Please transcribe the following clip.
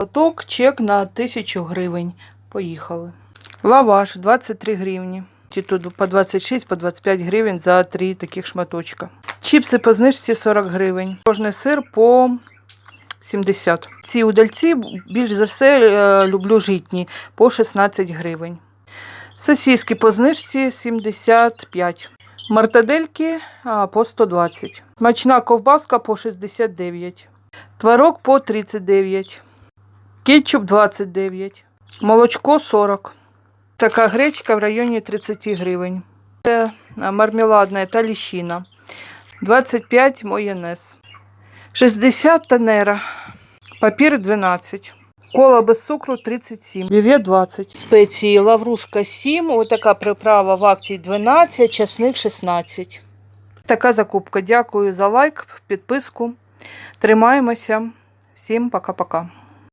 Лоток, чек на 1000 гривень. Поїхали. Лаваш 23 гривні. Ті Тут по 26, по 25 гривень за три таких шматочка. Чіпси по знижці 40 гривень. Кожний сир по 70. Ці удальці більш за все е, люблю житні по 16 гривень. Сосиски по знижці 75. Мартадельки по 120. Смачна ковбаска по 69. Творог по 39. Кетчуп 29. Молочко 40. Така гречка в районі 30 гривень. Це мармеладна та ліщина. 25 майонез. 60 танера. Папір 12. Кола без цукру 37. Вівє 20. Спеції лаврушка 7. Ось така приправа в акції 12, часник 16. Така закупка. Дякую за лайк, підписку. Тримаємося. Всім пока-пока.